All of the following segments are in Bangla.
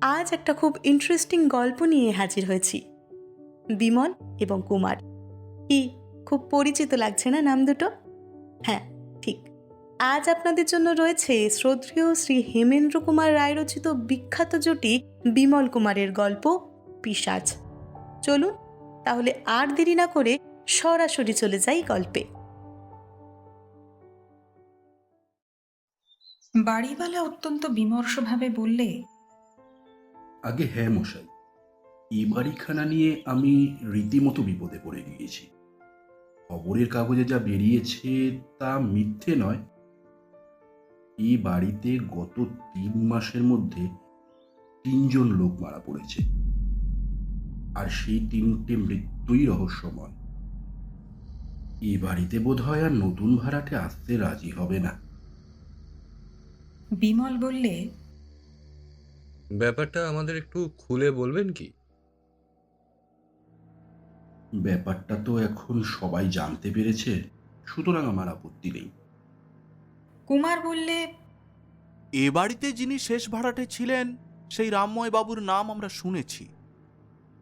আজ একটা খুব ইন্টারেস্টিং গল্প নিয়ে হাজির হয়েছি। বিমল এবং কুমার। কি, খুব পরিচিত লাগছে না নাম দুটো? হ্যাঁ ঠিক। আজ আপনাদের জন্য রয়েছে শ্রদ্ধেয় শ্রী হেমেন্দ্র কুমার রায় রচিত বিখ্যাত জুটি বিমল কুমারের গল্প পিসাজ চলুন, তাহলে আর দেরি না করে সরাসরি চলে যাই গল্পে। বাড়িওয়ালা অত্যন্ত বিমর্ষভাবে বললে আগে হ্যাঁ মশাই এই বাড়িখানা নিয়ে আমি রীতিমতো বিপদে পড়ে গিয়েছি। খবরের কাগজে যা বেরিয়েছে তা মিথ্যে নয়। এই বাড়িতে গত তিন মাসের মধ্যে তিনজন লোক মারা পড়েছে। আর সেই তিনটে মৃত্যুই রহস্যময়। এই বাড়িতে বোধ হয় আর নতুন ভাড়াটে আসতে রাজি হবে না। বিমল বললে ব্যাপারটা আমাদের একটু খুলে বলবেন কি? ব্যাপারটা তো এখন সবাই জানতে পেরেছে সুতরাং আমার আপত্তি নেই। কুমার বললে এ বাড়িতে যিনি শেষ ভাড়াটে ছিলেন সেই রামময় বাবুর নাম আমরা শুনেছি।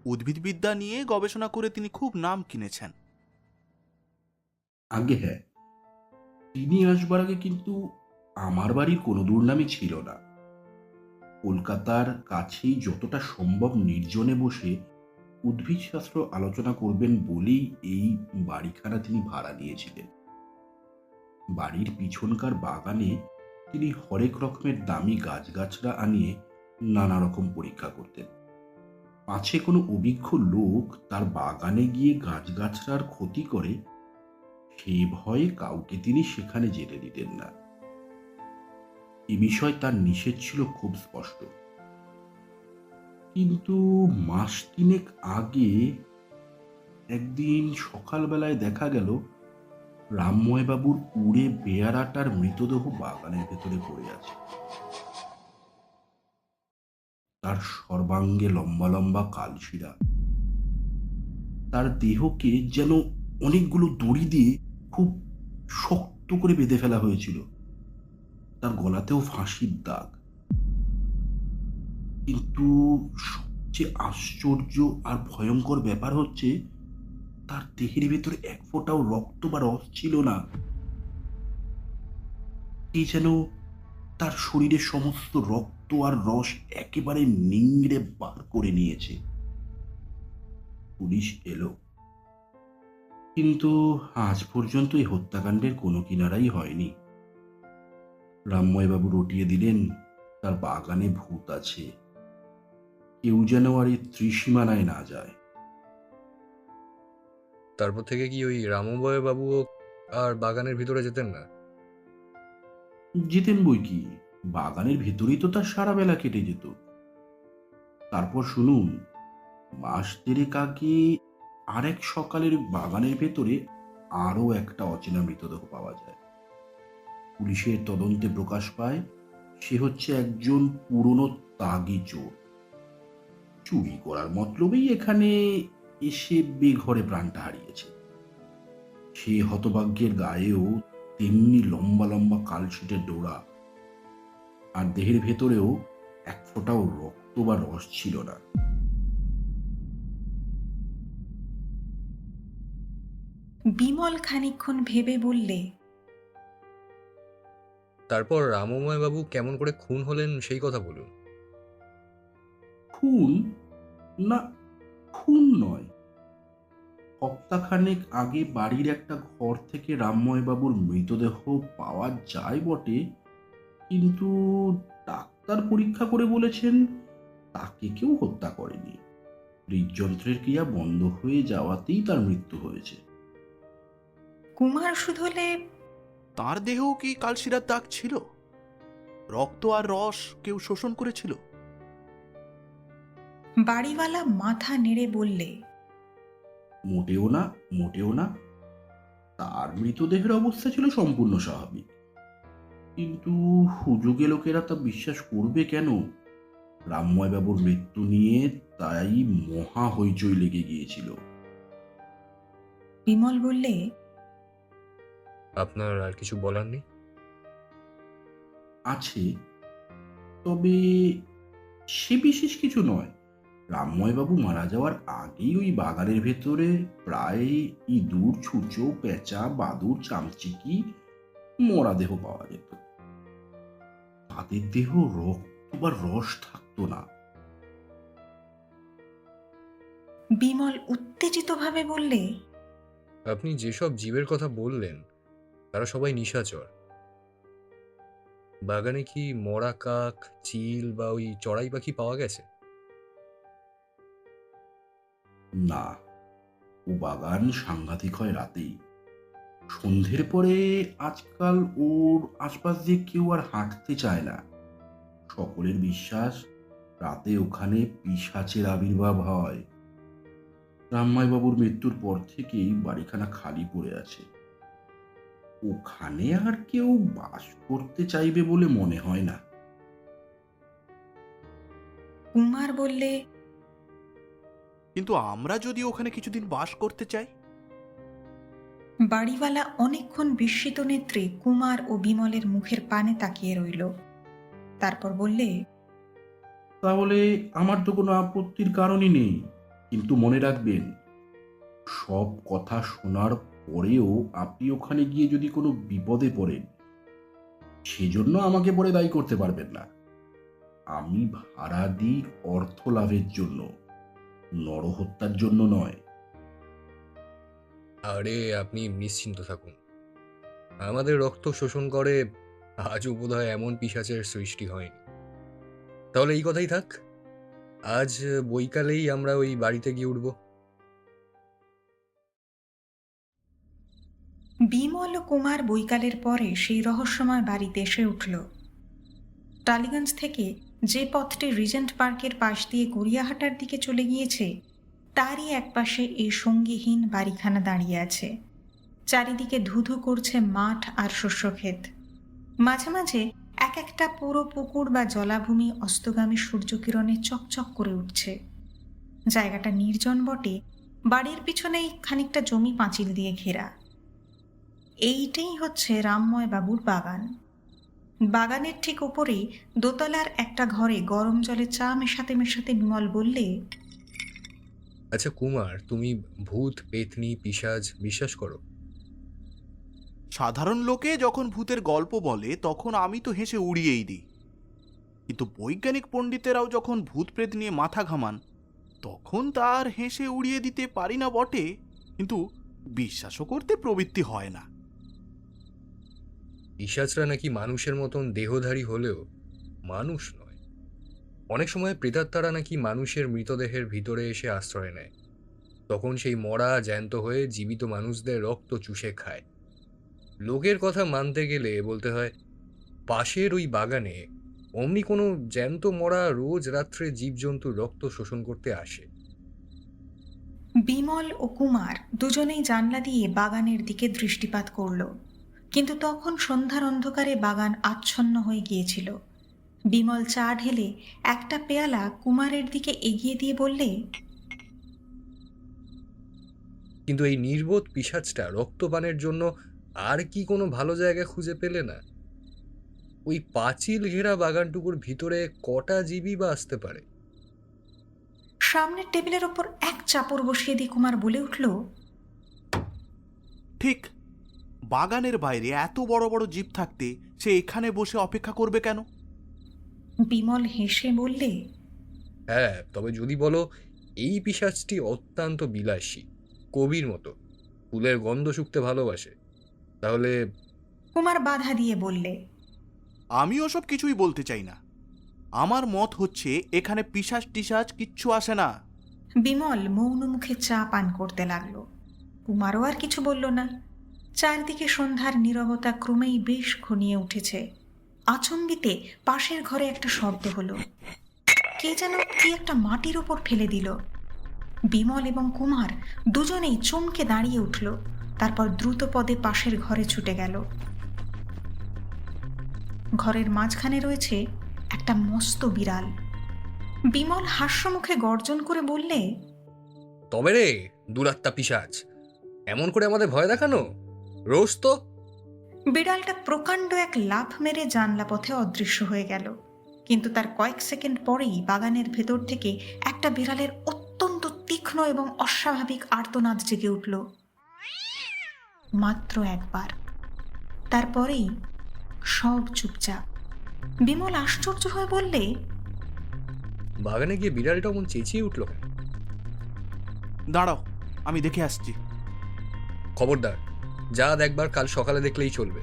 উদ্ভিদবিদ্যা নিয়ে গবেষণা করে তিনি খুব নাম কিনেছেন। আগে হ্যাঁ তিনি আসবার আগে কিন্তু আমার বাড়ির কোনো দুর্নামই ছিল না। কলকাতার কাছেই যতটা সম্ভব নির্জনে বসে উদ্ভিদশাস্ত্র আলোচনা করবেন বলেই এই বাড়িখানা তিনি ভাড়া নিয়েছিলেন। বাড়ির পিছনকার বাগানে তিনি হরেক রকমের দামি গাছগাছরা আনিয়ে নানা রকম পরীক্ষা করতেন। পাছে কোনো অভিজ্ঞ লোক তার বাগানে গিয়ে গাছগাছরার ক্ষতি করে সেই ভয়ে কাউকে তিনি সেখানে যেতে দিতেন না। এ বিষয় তার নিষেধ ছিল খুব স্পষ্ট। কিন্তু মাস তিনেক আগে একদিন সকালবেলায় দেখা গেল রামময়বাবুর উড়ে বেয়ারাটার মৃতদেহ বাগানের ভেতরে পড়ে আছে। তার সর্বাঙ্গে লম্বা লম্বা কালশিরা। তার দেহকে যেন অনেকগুলো দড়ি দিয়ে খুব শক্ত করে বেঁধে ফেলা হয়েছিল। তার গলাতেও ফাঁসির দাগ। কিন্তু সবচেয়ে আশ্চর্য আর ভয়ঙ্কর ব্যাপার হচ্ছে, তার দেহের ভেতরে এক ফোঁটাও রক্ত বা রস ছিল না। কি যেন তার শরীরের সমস্ত রক্ত আর রস একেবারে নিংড়ে বার করে নিয়েছে। পুলিশ এলো। কিন্তু আজ পর্যন্ত এই হত্যাকাণ্ডের কোনো কিনারাই হয়নি। রামময়বাবু রটিয়ে দিলেন তার বাগানে ভূত আছে। কেউ যেন আর এই ত্রিসীমানায় না যায়। তারপর থেকে কি ওই রামবয় বাবুও আর বাগানের ভিতরে যেতেন না? যেতেন বই কি? বাগানের ভেতরেই তো তার সারা বেলা কেটে যেত। তারপর শুনুন মাস দেড়েক আগে আরেক সকালের বাগানের ভেতরে আরও একটা অচেনা মৃতদেহ পাওয়া যায়। পুলিশের তদন্তে প্রকাশ পায়, সে হচ্ছে একজন পুরনো তাগি চোর। চুরি করার মতলবেই এখানে এসে বেঘরে প্রাণটা হারিয়েছে। সে হতভাগ্যের গায়েও তেমনি লম্বা লম্বা কালশিটের ডোরা আর দেহের ভেতরেও এক ফোঁটাও রক্ত বা রস ছিল না। বিমল খানিকক্ষণ ভেবে বললে তারপর রামময় বাবু কেমন করে খুন হলেন সেই কথা বলুন। খুন? না খুন নয়। সপ্তাহখানেক আগে বাড়ির একটা ঘর থেকে রামময়বাবুর মৃতদেহ পাওয়া যায় বটে কিন্তু ডাক্তার পরীক্ষা করে বলেছেন তাকে কেউ হত্যা করেনি। হৃদযন্ত্রের ক্রিয়া বন্ধ হয়ে যাওয়াতেই তার মৃত্যু হয়েছে। কুমার শুধলে তার দেহেও কি কালশিরার দাগ ছিল? রক্ত আর রস কেউ শোষণ করেছিল? বাড়িওয়ালা মাথা নেড়ে বললে মোটেও না মোটেও না। তার মৃতদেহের অবস্থা ছিল সম্পূর্ণ স্বাভাবিক। কিন্তু হুজুগে লোকেরা তা বিশ্বাস করবে কেন? রামময়বাবুর মৃত্যু নিয়ে তাই মহা হইচই লেগে গিয়েছিল। বিমল বললে আপনার আর কিছু বলার নেই? আছে। তবে সে বিশেষ কিছু নয়। রামময়বাবু মারা যাওয়ার আগেই ওই বাগানের ভেতরে প্রায় ইঁদুর ছুঁচো পেঁচা বাদুর চামচিকি মরা দেহ পাওয়া যেত। তাদের দেহ রক্ত বা রস থাকতো না। বিমল উত্তেজিতভাবে বললে আপনি যেসব জীবের কথা বললেন তারা সবাই নিশাচর। বাগানে কি মরা কাক, চিল বা ওই চড়াই পাখি পাওয়া গেছে? না। ও বাগান সাংঘাতিক হয় রাতেই। সন্ধ্যের পরে আজকাল ওর আশপাশ দিয়ে কেউ আর হাঁটতে চায় না। সকলের বিশ্বাস, রাতে ওখানে পিশাচের আবির্ভাব হয়। রামমাইবাবুর মৃত্যুর পর থেকেই বাড়িখানা খালি পড়ে আছে। ওখানে আর কেউ বাস করতে চাইবে বলে মনে হয় না। কুমার বললে কিন্তু আমরা যদি ওখানে কিছুদিন বাস করতে চাই? বাড়িওয়ালা অনেকক্ষণ বিস্মিত নেত্রে কুমার ও বিমলের মুখের পানে তাকিয়ে রইল। তারপর বললে তাহলে আমার তো কোনো আপত্তির কারণই নেই। কিন্তু মনে রাখবেন সব কথা শোনার পরেও আপনি ওখানে গিয়ে যদি কোনো বিপদে পড়েন, সেজন্য আমাকে পরে দায়ী করতে পারবেন না। আমি ভাড়া দিই অর্থ লাভের জন্য, নরহত্যার জন্য নয়। আরে, আপনি নিশ্চিন্ত থাকুন। আমাদের রক্ত শোষণ করে আজও বোধহয় এমন পিশাচের সৃষ্টি হয়নি। তাহলে এই কথাই থাক। আজ বৈকালেই আমরা ওই বাড়িতে গিয়ে উঠবো। বিমল ও কুমার বৈকালের পরে সেই রহস্যময় বাড়িতে এসে উঠল। টালিগঞ্জ থেকে যে পথটি রিজেন্ট পার্কের পাশ দিয়ে গড়িয়াহাটার দিকে চলে গিয়েছে, তারই একপাশে এই সঙ্গীহীন বাড়িখানা দাঁড়িয়ে আছে। চারিদিকে ধুধু করছে মাঠ আর শস্যক্ষেত। মাঝে মাঝে এক একটা পুরো পুকুর বা জলাভূমি অস্তগামী সূর্যকিরণে চকচক করে উঠছে। জায়গাটা নির্জন বটে, বাড়ির পিছনেই খানিকটা জমি পাঁচিল দিয়ে ঘেরা। এইটাই হচ্ছে রামময় বাবুর বাগান। বাগানের ঠিক উপরেই দোতলার একটা ঘরে গরম জলে চা মেশাতে মেশাতে বিমল বললে আচ্ছা কুমার তুমি ভূত পেতনি পিশাচ বিশ্বাস করো? সাধারণ লোকে যখন ভূতের গল্প বলে তখন আমি তো হেসে উড়িয়েই দিই। কিন্তু বৈজ্ঞানিক পণ্ডিতেরাও যখন ভূত প্রেত নিয়ে মাথা ঘামান তখন তার হেসে উড়িয়ে দিতে পারি না বটে কিন্তু বিশ্বাসও করতে প্রবৃত্তি হয় না। পিশাচরা নাকি মানুষের মতন দেহধারী হলেও মানুষ নয়। অনেক সময় প্রেতাত্মারা নাকি মানুষের মৃতদেহের ভিতরে এসে আশ্রয় নেয়। তখন সেই মরা, জ্যান্ত হয়ে জীবিত মানুষদের রক্ত চুষে খায়। লোকের কথা মানতে গেলে বলতে হয়, পাশের ওই বাগানে অমনি কোনো জ্যান্ত মরা রোজ রাত্রে জীবজন্তুর রক্ত শোষণ করতে আসে। বিমল ও কুমার দুজনেই জানলা দিয়ে বাগানের দিকে দৃষ্টিপাত করল। কিন্তু তখন সন্ধ্যার অন্ধকারে বাগান আচ্ছন্ন হয়ে গিয়েছিল। বিমল চা ঢেলে একটা পেয়ালা কুমারের দিকে এগিয়ে দিয়ে বললে কিন্তু এই নির্বোধ পিশাচটা রক্তপানের জন্য আর কি কোনো ভালো জায়গা খুঁজে পেলে না? ওই পাঁচিল ঘেরা বাগানটুকুর ভিতরে কটা জীবই বা আসতে পারে? সামনের টেবিলের ওপর এক চাপড় বসিয়ে দিয়ে কুমার বলে উঠল ঠিক বাগানের বাইরে এত বড় বড় জীব থাকতে সে এখানে বসে অপেক্ষা করবে কেন? বিমল হেসে বললে হ্যাঁ তবে যদি বলো এই পিশাচটি অত্যন্ত বিলাসী কবির মতো। ফুলের গন্ধ শুকতে ভালোবাসে। তাহলে কুমার বাধা দিয়ে বললে আমি ওসব কিছুই বলতে চাই না। আমার মত হচ্ছে এখানে পিসাজ টিসাজ কিচ্ছু আসে না। বিমল মৌন মুখে চা পান করতে লাগল। কুমারও আর কিছু বলল না। চারদিকে সন্ধ্যার নীরবতা ক্রমেই বেশ ঘনিয়ে উঠেছে। আচম্বিতে পাশের ঘরে একটা শব্দ হলো। কে যেন কি একটা মাটির ওপর ফেলে দিল। বিমল এবং কুমার দুজনেই চমকে দাঁড়িয়ে উঠল, তারপর দ্রুত পদে পাশের ঘরে ছুটে গেল। ঘরের মাঝখানে রয়েছে একটা মস্ত বিড়াল। বিমল হাস্যমুখে গর্জন করে বললে, তবে রে, দুরাত্মা পিশাচ, এমন করে আমাদের ভয় দেখানো? রোজ তো। বিড়ালটা প্রকাণ্ড এক লাফ মেরে জানলা পথে অদৃশ্য হয়ে গেল। কিন্তু তার কয়েক সেকেন্ড পরেই বাগানের ভেতর থেকে একটা বিড়ালের অত্যন্ত তীক্ষ্ণ এবং অস্বাভাবিক আর্তনাদ জেগে উঠল। মাত্র একবার। তারপরেই সব চুপচাপ। বিমল আশ্চর্য হয়ে বললে বাগানে গিয়ে বিড়ালটা মন চেঁচিয়ে উঠল দাঁড়াও আমি দেখে আসছি। খবরদার যা দেখবার কাল সকালে দেখলেই চলবে।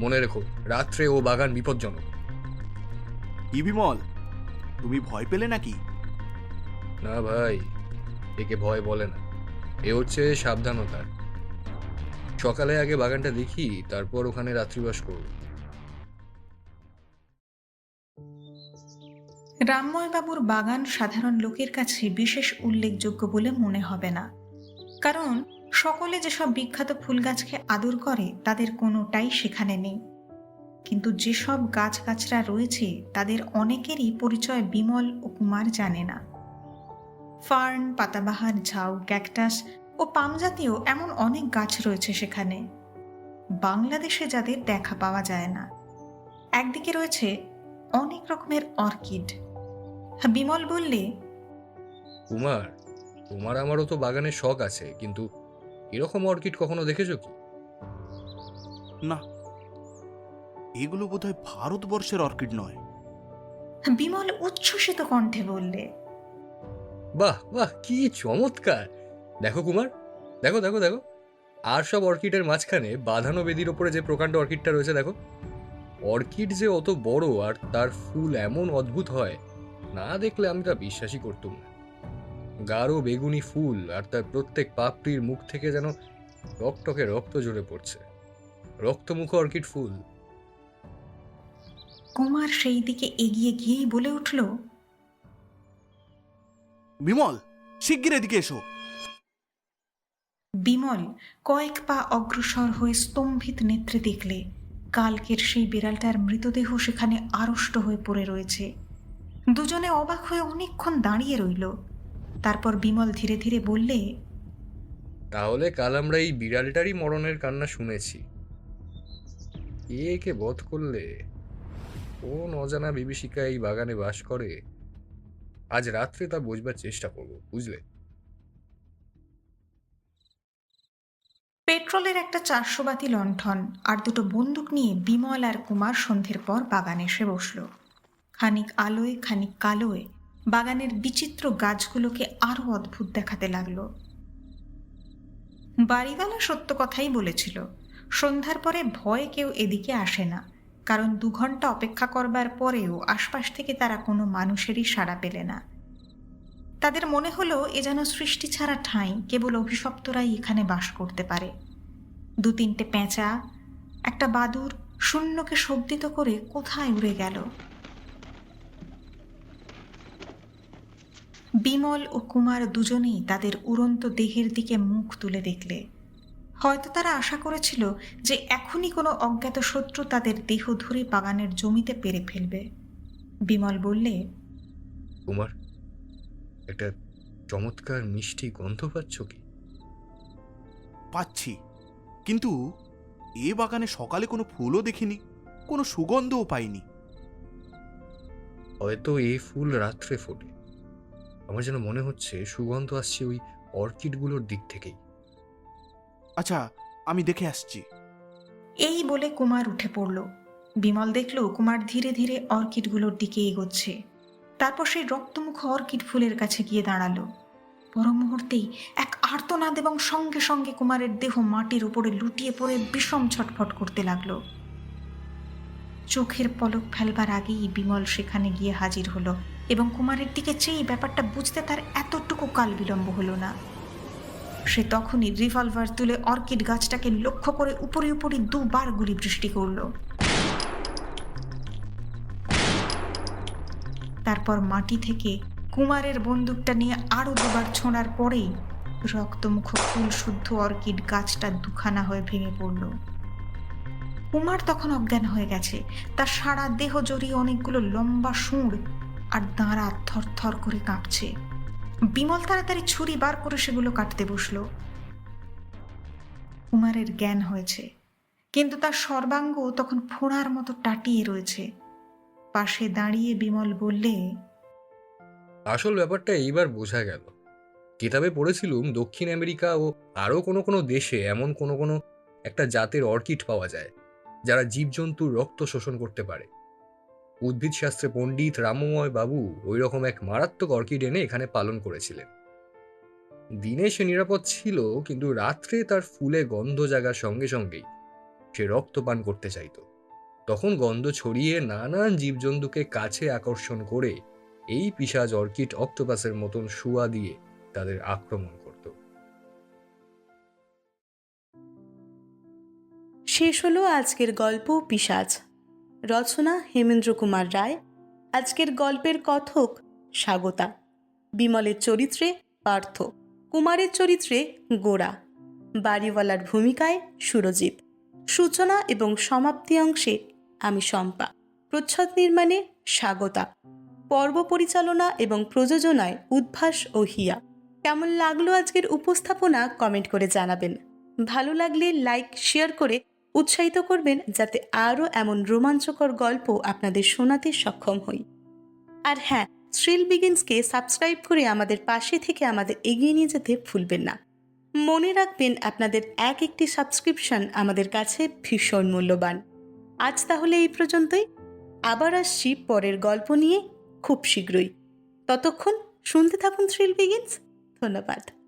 মনে রেখো রাত্রে ও বাগান বিপজ্জনক। ইবিমল তুমি ভয় পেলে নাকি? না ভাই একে ভয় বলে না। এ হচ্ছে সাবধানতা সকালে আগে বাগানটা দেখি তারপর ওখানে রাত্রিবাস করব। রামময়বাবুর বাগান সাধারণ লোকের কাছে বিশেষ উল্লেখযোগ্য বলে মনে হবে না। কারণ সকলে যেসব বিখ্যাত ফুল গাছকে আদর করে, তাদের কোনোটাই সেখানে নেই। কিন্তু যেসব গাছগাছরা রয়েছে, তাদের অনেকেরই পরিচয় বিমল ও কুমার জানে না। ফার্ন, পাতাবাহার, ঝাউ, ক্যাকটাস ও পাম জাতীয় এমন অনেক গাছ রয়েছে সেখানে। বাংলাদেশে যাদের দেখা পাওয়া যায় না। একদিকে রয়েছে অনেক রকমের অর্কিড। বিমল বললে, কুমার তোমার আমারও তো বাগানের শখ আছে, কিন্তু এরকম অর্কিড কখনো দেখেছ কি? না। এগুলো বোধহয় ভারতবর্ষের অর্কিড নয়। বিমল উচ্ছ্বসিত কণ্ঠে বললে বাহ বাহ কি চমৎকার! দেখো কুমার দেখো দেখো দেখো। আর সব অর্কিডের মাঝখানে বাঁধানো বেদির ওপরে যে প্রকাণ্ড অর্কিডটা রয়েছে দেখো। অর্কিড যে অত বড় আর তার ফুল এমন অদ্ভুত হয় না দেখলে আমি তা বিশ্বাসই করতাম না। গাঢ় বেগুনি ফুল আর তার প্রত্যেক পাপড়ির মুখ থেকে যেন টকটকে রক্ত ঝরে পড়ছে। রক্তমুখ অর্কিড ফুল। কুমার সেই দিকে এগিয়ে গিয়েই বলে উঠল বিমল শিগগির এদিকে এসো। বিমল কয়েক পা অগ্রসর হয়ে স্তম্ভিত নেত্রে দেখলে কালকের সেই বিড়ালটার মৃতদেহ সেখানে আড়ষ্ট হয়ে পড়ে রয়েছে। দুজনে অবাক হয়ে অনেকক্ষণ দাঁড়িয়ে রইল। তারপর বিমল ধীরে ধীরে বললে তাহলে কাল আমরা এই বিড়ালটারই মরণের কান্না শুনেছি। কে একে বধ করলে কোন অজানা বিভীষিকা এই বাগানে বাস করে? আজ রাত্রে তা বোঝবার চেষ্টা করব বুঝলে? পেট্রোলের একটা চারশো বাতি লণ্ঠন আর দুটো বন্দুক নিয়ে বিমল আর কুমার সন্ধ্যের পর বাগানে এসে বসল। খানিক আলোয় খানিক কালোয় বাগানের বিচিত্র গাছগুলোকে আরও অদ্ভুত দেখাতে লাগল। বাড়িওয়ালা সত্য কথাই বলেছিল, সন্ধ্যার পরে ভয়ে কেউ এদিকে আসে না, কারণ দু ঘণ্টা অপেক্ষা করবার পরেও আশপাশ থেকে তারা কোনো মানুষেরই সাড়া পেলে না। তাদের মনে হলো এ যেন সৃষ্টি ছাড়া ঠাঁই, কেবল অভিশপ্তরাই এখানে বাস করতে পারে। দু তিনটে পেঁচা, একটা বাদুর শূন্যকে শব্দিত করে কোথায় উড়ে গেল? বিমল ও কুমার দুজনেই তাদের উড়ন্ত দেহের দিকে মুখ তুলে দেখলে। হয়তো তারা আশা করেছিল যে এখনই কোনো অজ্ঞাত শত্রু তাদের দেহ ধরে বাগানের জমিতে পেরে ফেলবে। বিমল বললে কুমার একটা চমৎকার মিষ্টি গন্ধ পাচ্ছ কি? পাচ্ছি। কিন্তু এ বাগানে সকালে কোনো ফুলও দেখিনি কোনো সুগন্ধও পাইনি। হয়তো এই ফুল রাত্রে ফোটে। আমার যেন মনে হচ্ছে সুগন্ধ আসছে ওই অর্কিডগুলোর দিক থেকেই। আচ্ছা আমি দেখে আসছি। এই বলে কুমার উঠে পড়ল। বিমল দেখল কুমার ধীরে ধীরে অর্কিডগুলোর দিকে এগোচ্ছে। তারপর সেই রক্তমুখ অর্কিড ফুলের কাছে গিয়ে দাঁড়াল। পর মুহূর্তেই এক আর্তনাদ এবং সঙ্গে সঙ্গে কুমারের দেহ মাটির উপরে লুটিয়ে পড়ে বিষম ছটফট করতে লাগল। চোখের পলক ফেলবার আগেই বিমল সেখানে গিয়ে হাজির হলো। এবং কুমারের দিকে চেয়ে ব্যাপারটা বুঝতে তার এতটুকু কাল বিলম্ব হলো না। সে তখনই রিভলভার তুলে অর্কিড গাছটাকে লক্ষ্য করে উপরে উপরে দুবার গুলি বৃষ্টি করল। তারপর মাটি থেকে কুমারের বন্দুকটা নিয়ে আরও দুবার ছোঁড়ার পরেই রক্তমুখ ফুল শুদ্ধ অর্কিড গাছটা দুখানা হয়ে ভেঙে পড়ল। কুমার তখন অজ্ঞান হয়ে গেছে। তার সারা দেহ জড়িয়ে অনেকগুলো লম্বা সুঁড় আর দাঁড়া থরথর করে কাঁপছে। বিমল তাড়াতাড়ি ছুরি বার করে সেগুলো কাটতে বসল। কুমারের জ্ঞান হয়েছে, কিন্তু তার সর্বাঙ্গ তখন ফোড়ার মতো টাটিয়ে রয়েছে। পাশে দাঁড়িয়ে বিমল বললে, আসল ব্যাপারটা এইবার বোঝা গেল। কিতাবে পড়েছিলুম, দক্ষিণ আমেরিকা ও আরও কোনো কোনো দেশে এমন কোনো কোনো একটা জাতের অর্কিড পাওয়া যায়, যারা জীবজন্তুর রক্ত শোষণ করতে পারে। উদ্ভিদ শাস্ত্রে পণ্ডিত রামময় বাবু ওই রকম এক মারাত্মক অর্কিড এনে এখানে পালন করেছিলেন। দিনে সে নিরাপদ ছিল, কিন্তু রাত্রে তার ফুলে গন্ধ জাগার সঙ্গে সঙ্গেই সে রক্ত পান করতে চাইতো। তখন গন্ধ ছড়িয়ে নানান জীবজন্তুকে কাছে আকর্ষণ করে এই পিসাজ অর্কিড অক্টোপাসের মতন শুয়া দিয়ে তাদের আক্রমণ করত। শেষ হলো আজকের গল্প পিসাজ রচনা হেমেন্দ্র কুমার রায়। আজকের গল্পের কথক স্বাগতা। বিমলের চরিত্রে পার্থ, কুমারের চরিত্রে গোড়া বাড়িওয়ালার ভূমিকায় সুরজিৎ। সূচনা এবং সমাপ্তি অংশে আমি শম্পা। প্রচ্ছদ নির্মাণে স্বাগতা। পর্ব পরিচালনা এবং প্রযোজনায় উদ্ভাস ও হিয়া। কেমন লাগল আজকের উপস্থাপনা কমেন্ট করে জানাবেন। ভালো লাগলে লাইক, শেয়ার করে উৎসাহিত করবেন যাতে আরও এমন রোমাঞ্চকর গল্প আপনাদের শোনাতে সক্ষম হই। আর হ্যাঁ থ্রিল বিগিনসকে সাবস্ক্রাইব করে আমাদের পাশে থেকে আমাদের এগিয়ে নিয়ে যেতে ভুলবেন না। মনে রাখবেন আপনাদের এক একটি সাবস্ক্রিপশন আমাদের কাছে ভীষণ মূল্যবান। আজ তাহলে এই পর্যন্তই। আবার আসছি পরের গল্প নিয়ে খুব শীঘ্রই। ততক্ষণ শুনতে থাকুন থ্রিল বিগিনস ধন্যবাদ।